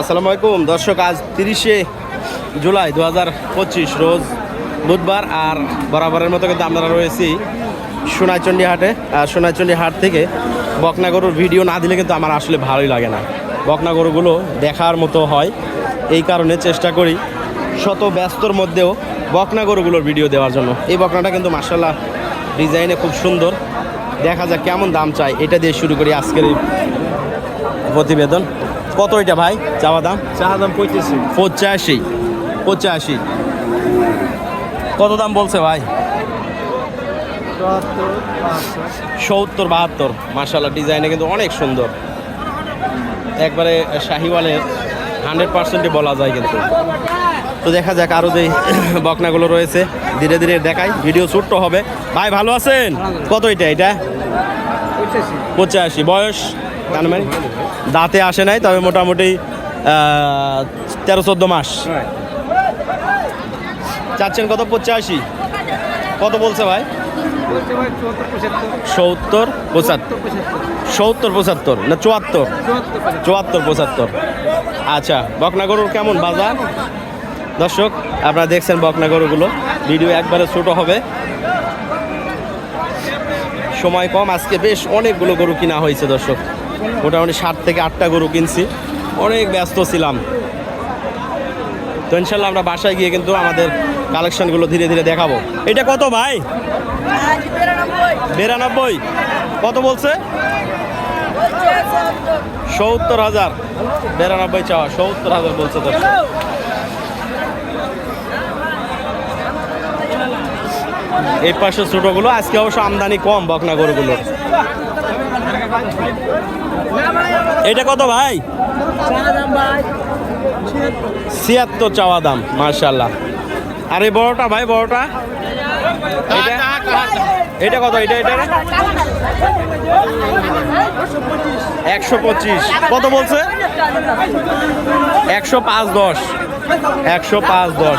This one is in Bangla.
আসসালামু আলাইকুম। দর্শক, আজ তিরিশে জুলাই দু হাজার পঁচিশ, রোজ বুধবার আর বরাবরের মতো কিন্তু আমরা রয়েছি সোনাইচন্ডী হাটে আর সোনাইচন্ডী হাট থেকে বকনা গরুর ভিডিও না দিলে কিন্তু আমার আসলে ভালোই লাগে না। বকনা গরুগুলো দেখার মতো হয়। এই কারণে চেষ্টা করি শত ব্যস্তর মধ্যেও বকনা গরুগুলোর ভিডিও দেওয়ার জন্য। এই বকনাটা কিন্তু মার্শাল্লাহ ডিজাইনে খুব সুন্দর। দেখা যাক কেমন দাম চাই। এটা দিয়ে শুরু করি আজকের প্রতিবেদন। কত এটা ভাই? চাওয়া দাম? চা দাম পঁয়ত্রিশে। পঁচাশি। পঁচাশি। কত দাম বলছে ভাই? সত্তর বাহাত্তর। মার্শাল্লাহ ডিজাইনে কিন্তু অনেক সুন্দর। একবারে শাহিওয়ালের হান্ড্রেড পার্সেন্টই বলা যায় কিন্তু। তো দেখা যাক আরও যে বকনাগুলো রয়েছে ধীরে ধীরে দেখাই। ভিডিও ছোট্ট হবে। ভাই ভালো আছেন? কত এটা এটা? পঁচাশি। পঁচাশি। বয়স? মানে? দাঁতে আসে নাই তবে মোটামুটি তেরো চোদ্দ মাস। চাচ্ছেন কত? পঁচাশি। কত বলছে ভাই? সত্তর পঁচাত্তর। সত্তর পঁচাত্তর না চুয়াত্তর? চুয়াত্তর পঁচাত্তর। আচ্ছা বকনা গরুর কেমন বাজার? দর্শক আপনারা দেখছেন বকনা গরুগুলো ভিডিও একবারে ছোট হবে। সময় কম আজকে বেশ অনেকগুলো গরু কিনা হয়েছে দর্শক। মোটামুটি ষাট থেকে আটটা গরু কিনছি। অনেক ব্যস্ত ছিলাম। তো ইনশাল্লাহ আমরা বাসায় গিয়ে কিন্তু আমাদের কালেকশনগুলো ধীরে ধীরে দেখাবো। এটা কত ভাই? বিরানব্বই। কত বলছে? সত্তর হাজার। বিরানব্বই চাওয়া, সত্তর হাজার বলছে তো। এই পাশে ছোটগুলো, আজকে অবশ্য আমদানি কম বকনা গরুগুলোর। এটা কত ভাই? ছিয়াত্তর চাওয়া দাম মার্শাল্লাহ আর এই বড়টা ভাই, বড়টা। এটা এটা কত? এটা এটা একশো পঁচিশ। কত বলছে? একশো পাঁচ দশ। একশো পাঁচ দশ।